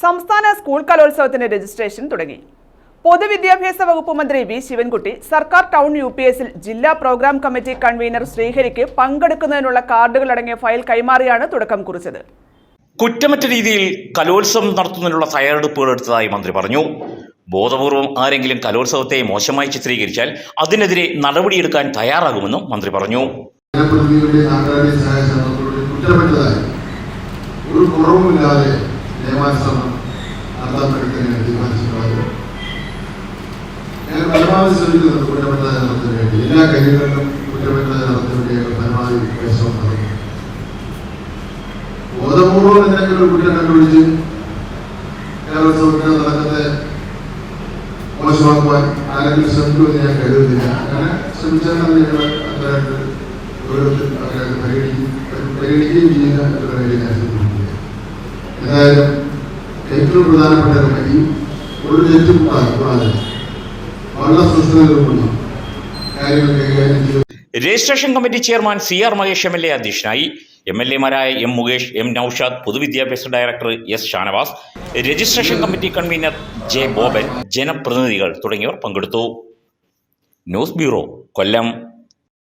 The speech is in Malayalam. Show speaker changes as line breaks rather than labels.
സംസ്ഥാന സ്കൂൾ കലോത്സവത്തിന്റെ രജിസ്ട്രേഷൻ തുടങ്ങി. പൊതുവിദ്യാഭ്യാസ വകുപ്പ് മന്ത്രി വി. ശിവൻകുട്ടി സർക്കാർ ടൗൺ യു പി എസിൽ ജില്ലാ പ്രോഗ്രാം കമ്മിറ്റി കൺവീനർ ശ്രീഹരിക്ക് പങ്കെടുക്കുന്നതിനുള്ള കാർഡുകളടങ്ങിയ ഫയൽ കൈമാറിയാണ് തുടക്കം കുറിച്ചത്.
കുറ്റമറ്റ രീതിയിൽ കലോത്സവം നടത്തുന്നതിനുള്ള തയ്യാറെടുപ്പുകൾ എടുത്തതായി മന്ത്രി പറഞ്ഞു. ബോധപൂർവം ആരെങ്കിലും കലോത്സവത്തെ മോശമായി ചിത്രീകരിച്ചാൽ അതിനെതിരെ നടപടിയെടുക്കാൻ തയ്യാറാകുമെന്നും മന്ത്രി പറഞ്ഞു.
ഒരു കുറവുമില്ലാതെ നിയമാനുസരണം നടത്താൻ തീരുമാനിച്ചിട്ടുള്ളത്. ഞങ്ങൾ പരമാവധി ശ്രമിക്കുന്നുണ്ട് കുറ്റപ്പെട്ടതായ നടത്തിന് വേണ്ടി. എല്ലാ കാര്യങ്ങളിലും കുറ്റപ്പെട്ടതായ നടത്തിന് വേണ്ടി ഞങ്ങൾ പരമാവധി പരിശ്രമം നടത്തുന്നു. ബോധപൂർവം എന്തെങ്കിലും ഒരു കുറ്റം കണ്ടുപിടിച്ച് ഞാൻ കരുതുന്നില്ല. അങ്ങനെ ശ്രമിച്ചാൽ ഞങ്ങൾ അത്രയായിട്ട് ഓരോരുത്തർ അവരെ പരിഗണിക്കും പരിഗണിക്കുകയും ചെയ്യുക ഏതായാലും ഏറ്റവും പ്രധാനപ്പെട്ട കാര്യം ഒരു തെറ്റും കൂടാതെ വളരെ സൂക്ഷ്മതയോടുകൂടി കാര്യങ്ങൾ കൈകാര്യം ചെയ്യുക
registration committee chairman C R Mahesh M L A അധ്യക്ഷനായി. എം എൽ എമാരായ എം മുകേഷ് എം നൌഷാദ് പൊതുവിദ്യാഭ്യാസ director S Shanavas registration committee convenor J Boban ജനപ്രതിനിധികൾ തുടങ്ങിയവർ പങ്കെടുത്തു. News bureau Kollam.